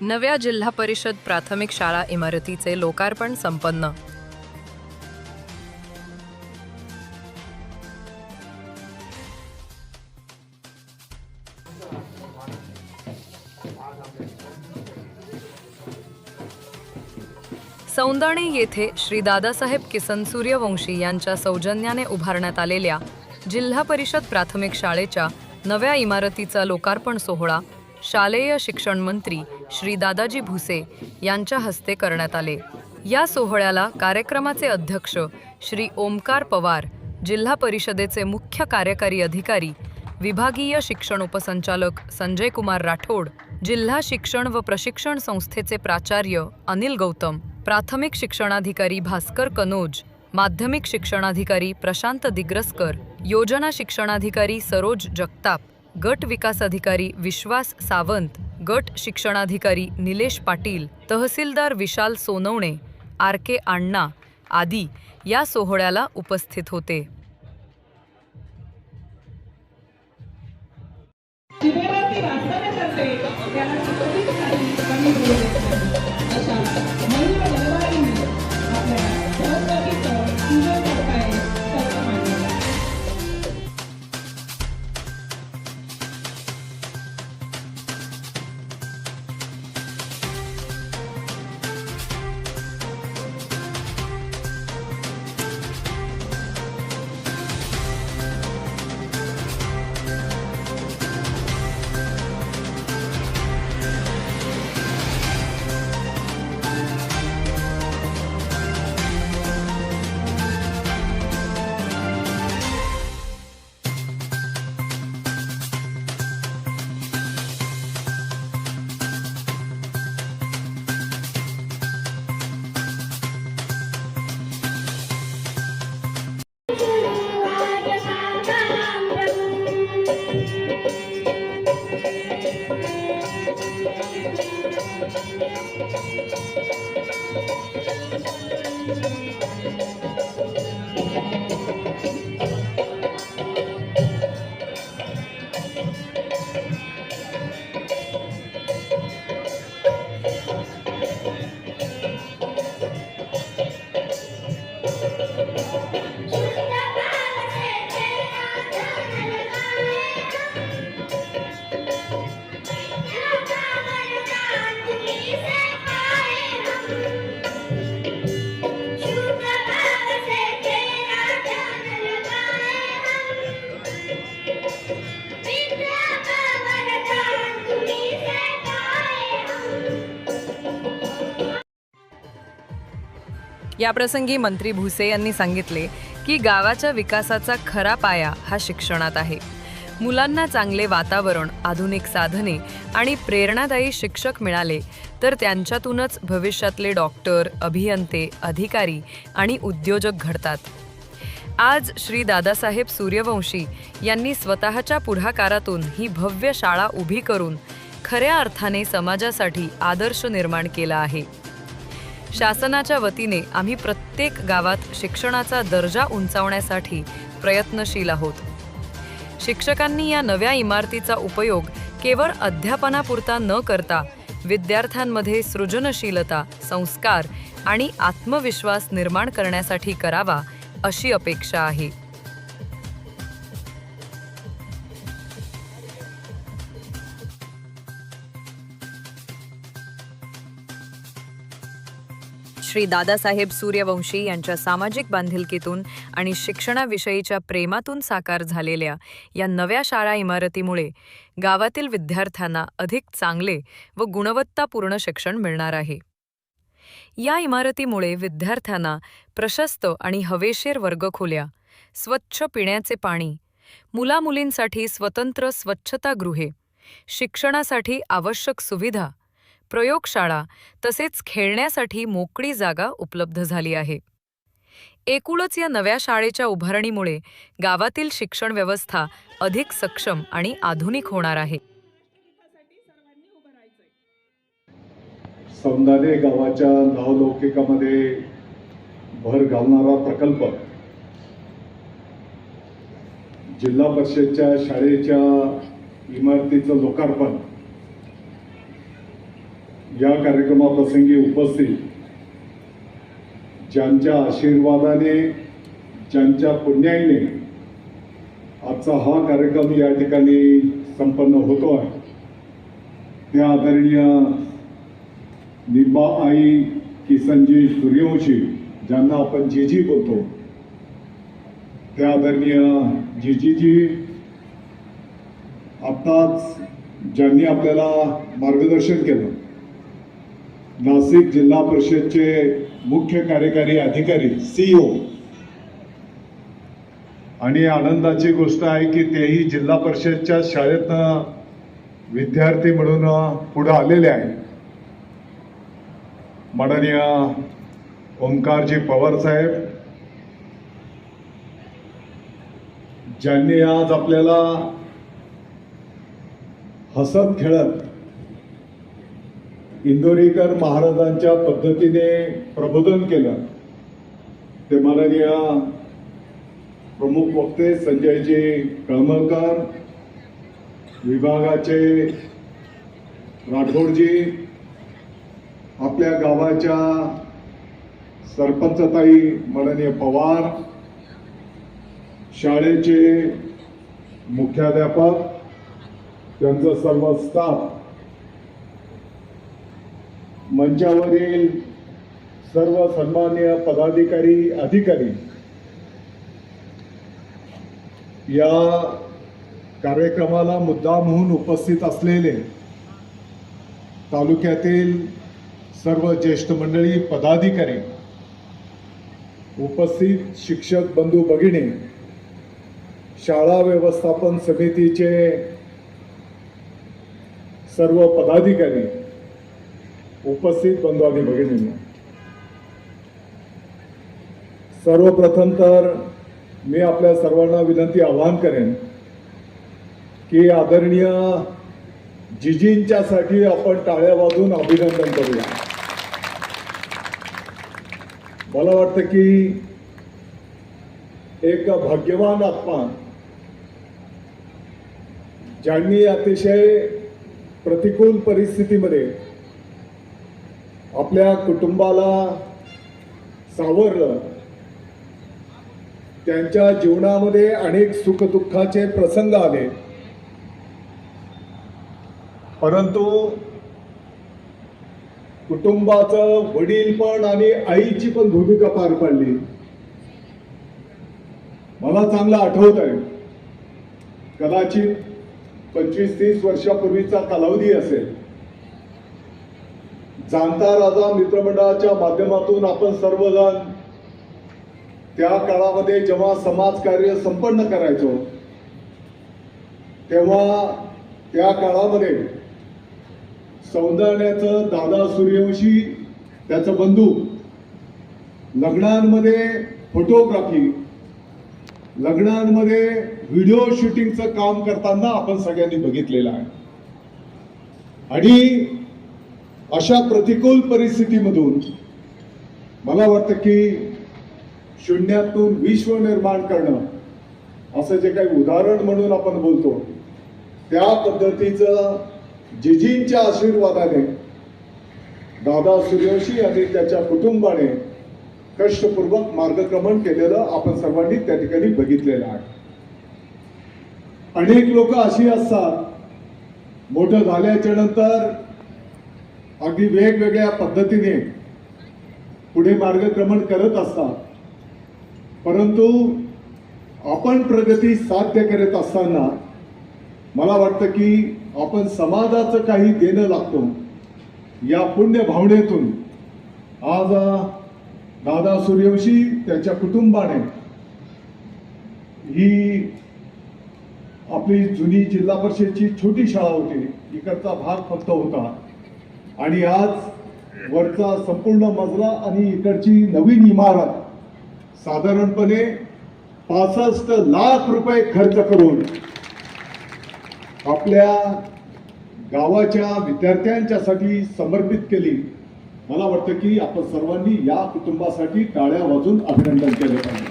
नव्या जिल्हा परिषद प्राथमिक शाळा इमारतीचे लोकार्पण संपन्न. सौंदणे येथे श्री दादासाहेब किसन सूर्यवंशी यांच्या सौजन्याने उभारण्यात आलेल्या जिल्हा परिषद प्राथमिक शाळेच्या नव्या इमारतीचा लोकार्पण सोहळा शालेय शिक्षण मंत्री श्री दादाजी भुसे यांच्या हस्ते करण्यात आले. या सोहळ्याला कार्यक्रमाचे अध्यक्ष श्री ओमकार पवार जिल्हा परिषदेचे मुख्य कार्यकारी अधिकारी विभागीय शिक्षण उपसंचालक संजय कुमार राठोड जिल्हा शिक्षण व प्रशिक्षण संस्थेचे प्राचार्य अनिल गौतम प्राथमिक शिक्षणाधिकारी भास्कर कनोज माध्यमिक शिक्षणाधिकारी प्रशांत दिग्रसकर योजना शिक्षणाधिकारी सरोज जगताप गट विकास अधिकारी विश्वास सावंत गट शिक्षणाधिकारी निलेश पाटील तहसीलदार विशाल सोनवणे आर के अण्णा आदी या सोहळ्याला उपस्थित होते. याप्रसंगी मंत्री भुसे यांनी सांगितले की गावाच्या विकासाचा खरा पाया हा शिक्षणात आहे. मुलांना चांगले वातावरण आधुनिक साधने आणि प्रेरणादायी शिक्षक मिळाले तर त्यांच्यातूनच भविष्यातले डॉक्टर अभियंते अधिकारी आणि उद्योजक घडतात. आज श्री दादासाहेब सूर्यवंशी यांनी स्वतःच्या पुढाकारातून ही भव्य शाळा उभी करून खऱ्या अर्थाने समाजासाठी आदर्श निर्माण केला आहे. शासनाच्या वतीने आम्ही प्रत्येक गावात शिक्षणाचा दर्जा उंचावण्यासाठी प्रयत्नशील आहोत. शिक्षकांनी या नव्या इमारतीचा उपयोग केवळ अध्यापनापुरता न करता विद्यार्थ्यांमध्ये सृजनशीलता संस्कार आणि आत्मविश्वास निर्माण करण्यासाठी करावा अशी अपेक्षा आहे. श्री दादासाहेब सूर्यवंशी यांच्या सामाजिक बांधिलकीतून आणि शिक्षणाविषयीच्या प्रेमातून साकार झालेल्या या नव्या शाळा इमारतीमुळे गावातील विद्यार्थ्यांना अधिक चांगले व गुणवत्तापूर्ण शिक्षण मिळणार आहे. या इमारतीमुळे विद्यार्थ्यांना प्रशस्त आणि हवेशीर वर्गखोल्या स्वच्छ पिण्याचे पाणी मुलामुलींसाठी स्वतंत्र स्वच्छतागृहे शिक्षणासाठी आवश्यक सुविधा प्रयोगशाळा तसेच खेळण्यासाठी मोकळी जागा उपलब्ध झाली आहे. एकूणच या नव्या शाळेच्या उभारणीमुळे गावातील शिक्षण व्यवस्था अधिक सक्षम आणि आधुनिक होणार आहे. सौंदाने गावाच्या नावलौकिकामध्ये भर घालणारा प्रकल्प जिल्हा परिषदच्या शाळेच्या इमारतीचं लोकार्पण या कार्यक्रमाप्रसंगी उपस्थित ज्यांच्या आशीर्वादाने ज्यांच्या पुण्याईने आजचा हा कार्यक्रम या ठिकाणी संपन्न होतो आहे. त्या आदरणीय निंबा आई किसनजी सूर्यवंशी ज्यांना आपण जीजी बोलतो त्या आदरणीय जीजीजी आत्ताच ज्यांनी आपल्याला मार्गदर्शन केलं नाशिक जिल्हा परिषदचे मुख्य कार्यकारी अधिकारी सीईओ आणि आनंदाची गोष्ट आहे की तेही जिल्हा परिषदच्या शाळेतनं विद्यार्थी म्हणून पुढं आलेले आहे माननीय ओंकारजी पवार साहेब ज्यांनी आज आपल्याला हसत खेळत इंदोरीकर महाराजांच्या पद्धतीने प्रबोधन केलं. ते माननीय प्रमुख वक्ते संजयजी कळमळकर विभागाचे राठोडजी आपल्या गावाच्या सरपंचताई माननीय पवार शाळेचे मुख्याध्यापक त्यांचं सर्व स्टाफ मंचावरील सर्व सन्मान्य पदाधिकारी अधिकारी. या कार्यक्रमाला मुद्दाम म्हणून उपस्थित असलेले तालुक्यातील सर्व ज्येष्ठ मंडळी पदाधिकारी उपस्थित शिक्षक बंधू भगिनी शाळा व्यवस्थापन समितीचे सर्व पदाधिकारी उपस्थित बंधू आणि भगिनींना सर्वप्रथम तर मी आपल्या सर्वांना विनंती आवाहन करेन की आदरणीय जिजींच्यासाठी आपण टाळ्या वाजून अभिनंदन करूया. मला वाटतं की एक भाग्यवान आत्मा ज्यांनी अतिशय प्रतिकूल परिस्थितीमध्ये आपल्या कुटुंबाला सावरलं. त्यांच्या जीवनामध्ये अनेक सुखदुःखाचे प्रसंग आले. परंतु कुटुंबाचं वडील पण आणि आईची पण भूमिका पार पाडली. मला चांगलं आठवत आहे कदाचित पंचवीस तीस वर्षापूर्वीचा कालावधी असेल. जाणता राजा मित्रमंडळाच्या माध्यमातून आपण सर्वजण त्या काळामध्ये जेव्हा समाजकार्य संपन्न करायचो तेव्हा त्या काळामध्ये सौंदर्याचं दादा सूर्यवंशी त्याचं बंधू लग्नांमध्ये फोटोग्राफी लग्नांमध्ये व्हिडिओ शूटिंगचं काम करताना आपण सगळ्यांनी बघितलेलं आहे. आणि अशा प्रतिकूल परिस्थितीमधून मला वाटतं की शून्यातून विश्व निर्माण करणं असं जे काही उदाहरण म्हणून आपण बोलतो त्या पद्धतीचं जिजींच्या आशीर्वादाने दादा सूर्यवंशी आणि त्याच्या कुटुंबाने कष्टपूर्वक मार्गक्रमण केलेलं आपण सर्वांनी त्या ठिकाणी बघितलेलं आहे. अनेक लोक अशी असतात मोठं झाल्याच्यानंतर अगदी वेगवेगळ्या पद्धतीने पुढे मार्गक्रमण करत असतात. परंतु आपण प्रगती साध्य करत असताना मला वाटतं की आपण समाजाचं काही देणं लागतो. या पुण्य भावनेतून आज दादा सूर्यवंशी त्याच्या कुटुंबाने ही आपली जुनी जिल्हा परिषदची छोटी शाळा होती. इकडचा भाग फक्त होता. आणि आज वरचा संपूर्ण मजला आणि इकडची नवीन इमारत साधारणपणे पासष्ट लाख रुपये खर्च करून आपल्या गावाच्या विद्यार्थ्यांच्यासाठी समर्पित केली. मला वाटतं की आपण सर्वांनी या कुटुंबासाठी टाळ्या वाजून अभिनंदन केलं पाहिजे.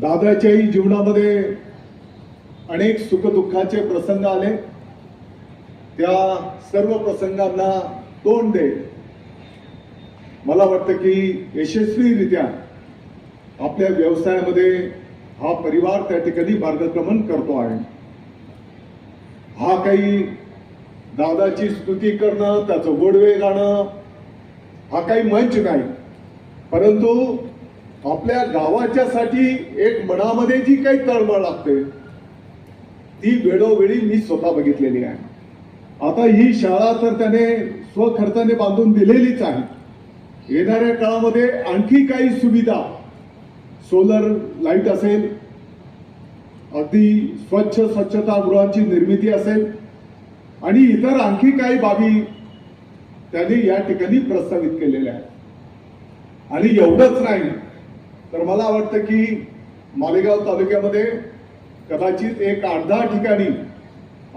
दादाच्याही जीवनामध्ये अनेक सुखदुःखाचे प्रसंग आले. त्या सर्व प्रसंगांना तोंड देईल मला वाटतं की यशस्वीरित्या आपल्या व्यवसायामध्ये हा परिवार त्या ठिकाणी मार्गक्रमण करतो आहे. हा काही दादाची स्तुती करणं त्याचं गोडवे गाणं हा काही मंच नाही. परंतु आपल्या गावाच्यासाठी एक मनामध्ये जी काही तळमळ लागते ती वेळोवेळी मी स्वतः बघितलेली आहे. आता ही शाळा तर त्याने स्वखर्चाने बांधून दिलेलीच आहे. येणाऱ्या काळामध्ये आणखी काही सुविधा सोलर लाइट असेल अगदी स्वच्छ स्वच्छतागृहांची निर्मिती असेल आणि इतर आणखी काही बाबी त्यांनी या ठिकाणी प्रस्तावित केलेल्या आहेत. आणि एवढंच नाही तर मला वाटतं की मालेगाव तालुक्यामध्ये कदाचित एक आठ दहा ठिकाणी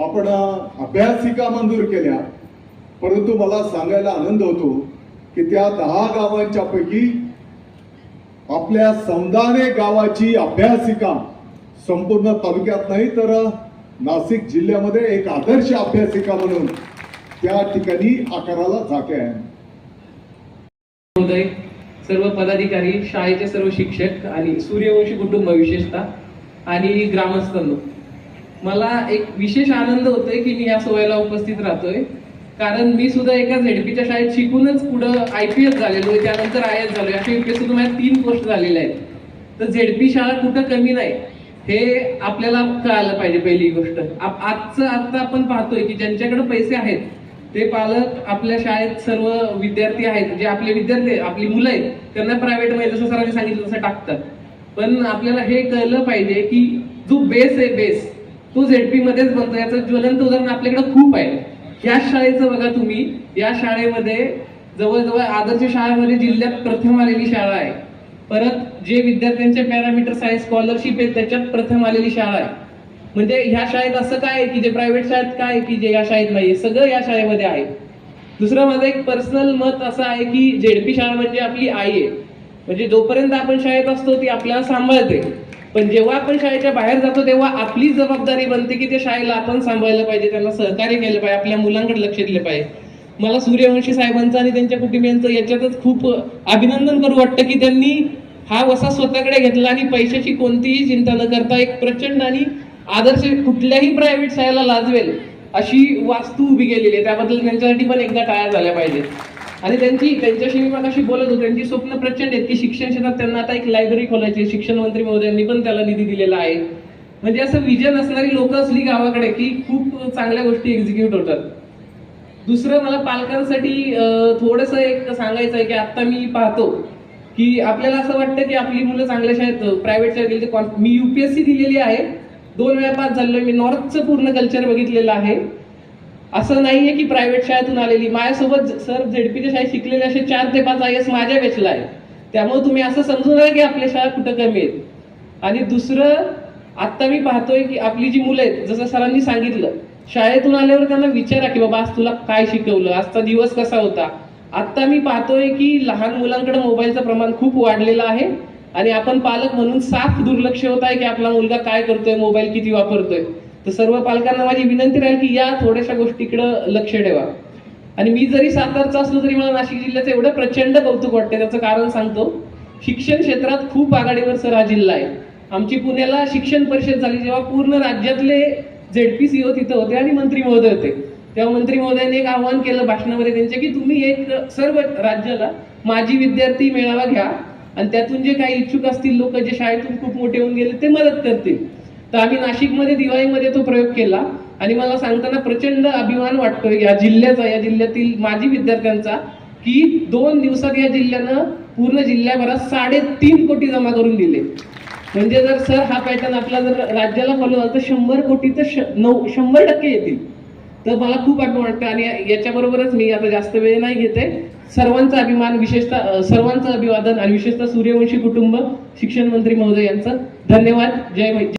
आपण अभ्यासिका मंजूर केल्या? परंतु मला सांगायला आनंद होतो की त्या दहा गावांच्या पैकी आपल्या समदाने गावाची अभ्यासिका संपूर्ण तालुक्यात नाही तर नाशिक जिल्ह्यामध्ये एक आदर्श अभ्यासिका म्हणून त्या ठिकाणी आकाराला झाके आहे. सर्व पदाधिकारी शाळेचे सर्व शिक्षक आणि सूर्यवंशी कुटुंब विशेषतः आणि ग्रामस्थांनो मला एक विशेष आनंद होतोय की मी या सोहळ्याला उपस्थित राहतोय. कारण मी सुद्धा एका झेडपीच्या शाळेत शिकूनच पुढं आय पी एस झालेलो आहे. त्यानंतर आय एस झालोय. अशा युपीएस सुद्धा माझ्या तीन पोस्ट झालेल्या आहेत. तर झेडपी शाळा कुठं कमी नाही हे आपल्याला कळालं पाहिजे पहिली गोष्ट. आजचं आता आपण पाहतोय की ज्यांच्याकडे पैसे आहेत ते पालक आपल्या शाळेत सर्व विद्यार्थी आहेत. जे आपले विद्यार्थी आपली मुलं आहेत त्यांना प्रायव्हेटमध्ये जसं सरांनी सांगितलं तसं टाकतात. पण आपल्याला हे कळलं पाहिजे की जो बेस आहे बेस तो झेडपी मध्येच बनतो. याचं ज्वलंत उदाहरण आपल्याकडे खूप आहे. या शाळेचं बघा तुम्ही. या शाळेमध्ये जवळजवळ आदर्श शाळेमध्ये जिल्ह्यात प्रथम आलेली शाळा आहे. परत जे विद्यार्थ्यांचे पॅरामीटर्स आहे स्कॉलरशिप आहे त्याच्यात प्रथम आलेली शाळा आहे. म्हणजे ह्या शाळेत असं काय आहे की जे प्रायव्हेट शाळेत काय आहे की जे या शाळेत नाही सगळं या शाळेमध्ये आहे. दुसरं माझं एक पर्सनल मत असं आहे की झेडपी शाळा म्हणजे आपली आई आहे. म्हणजे जोपर्यंत आपण शाळेत असतो ती आपल्याला सांभाळते. पण जेव्हा आपण शाळेच्या बाहेर जातो तेव्हा आपली जबाबदारी बनते की त्या शाळेला आपण सांभाळलं पाहिजे त्यांना सहकार्य केलं पाहिजे आपल्या मुलांकडे लक्ष दिलं पाहिजे. मला सूर्यवंशी साहेबांचं आणि त्यांच्या कुटुंबियांचं याच्यातच खूप अभिनंदन करू वाटतं की त्यांनी हा वसा स्वतःकडे घेतला आणि पैशाची कोणतीही चिंता न करता एक प्रचंड आणि आदर्श कुठल्याही प्रायव्हेट शाळेला लाजवेल अशी वास्तू उभी केलेली आहे. त्याबद्दल त्यांच्यासाठी पण एकदा टाळ्या झाल्या पाहिजेत. आणि त्यांची त्यांच्याशी मी मगाशी बोलत होतो त्यांची स्वप्न प्रचंड आहेत की शिक्षण क्षेत्रात त्यांना आता एक लायब्ररी खोलायची आहे. शिक्षण मंत्री महोदयांनी पण त्याला निधी दिलेला आहे. म्हणजे असं विजन असणारी लोक असली गावाकडे की खूप चांगल्या गोष्टी एक्झिक्यूट होतात. दुसरं मला पालकांसाठी थोडस एक सांगायचं आहे की आता मी पाहतो की आपल्याला असं वाटतं की आपली मुलं चांगल्या शाळेत प्रायव्हेट शाळेत गेली मी युपीएससी दिलेली आहे. दोन वेळा पास झालोय. मी नॉर्थचं पूर्ण कल्चर बघितलेलं आहे. असं नाहीये की प्रायव्हेट शाळेतून आलेली. माझ्यासोबत सर झेडपीच्या शाळेत शिकलेले असे चार ते पाच आय एस माझ्या बेचला आहे त्यामुळे तुम्ही असं समजू नका की आपल्या शाळा कुठं कमी आहेत आणि दुसरं आता मी पाहतोय की आपली जी मुलं आहेत जसं सरांनी सांगितलं शाळेतून आल्यावर त्यांना विचारा की बाबा आज तुला काय शिकवलं आजचा दिवस कसा होता. आता मी पाहतोय की लहान मुलांकडे मोबाईलचं प्रमाण खूप वाढलेलं आहे. आणि आपण पालक म्हणून साफ दुर्लक्ष होत आहे की आपला मुलगा काय करतोय मोबाईल किती वापरतोय. तर सर्व पालकांना माझी विनंती राहील की या थोड्याशा गोष्टीकडं लक्ष ठेवा. आणि मी जरी सातारचा असलो तरी मला नाशिक जिल्ह्याचं एवढं प्रचंड कौतुक वाटते त्याचं कारण सांगतो. शिक्षण क्षेत्रात खूप आघाडीवर सर हा जिल्हा आहे. आमची पुण्याला शिक्षण परिषद झाली जेव्हा पूर्ण राज्यातले झेडपी सीओ तिथं होते आणि मंत्री महोदय होते. तेव्हा मंत्री महोदयांनी एक आवाहन केलं भाषणामध्ये त्यांच्या की तुम्ही एक सर्व राज्याला माजी विद्यार्थी मेळावा घ्या. आणि त्यातून जे काही इच्छुक असतील लोक जे शाळेतून खूप मोठे होऊन गेले ते मदत करतील. तर आम्ही नाशिकमध्ये दिवाळीमध्ये तो प्रयोग केला. आणि मला सांगताना प्रचंड अभिमान वाटतोय या जिल्ह्याचा या जिल्ह्यातील माजी विद्यार्थ्यांचा की दोन दिवसात या जिल्ह्यानं पूर्ण जिल्ह्याभरात साडेतीन कोटी जमा करून दिले. म्हणजे जर सर हा पॅटर्न आपला जर राज्याला फॉलो झाला तर शंभर कोटी तर श- नऊ शंभर टक्के येतील. तर मला खूप अभिमान वाटतं आणि याच्याबरोबरच मी आता जास्त वेळ नाही घेते. सर्वांचा अभिमान विशेषतः सर्वांचं अभिवादन आणि विशेषतः सूर्यवंशी कुटुंब शिक्षण मंत्री महोदय यांचं. धन्यवाद. जय मै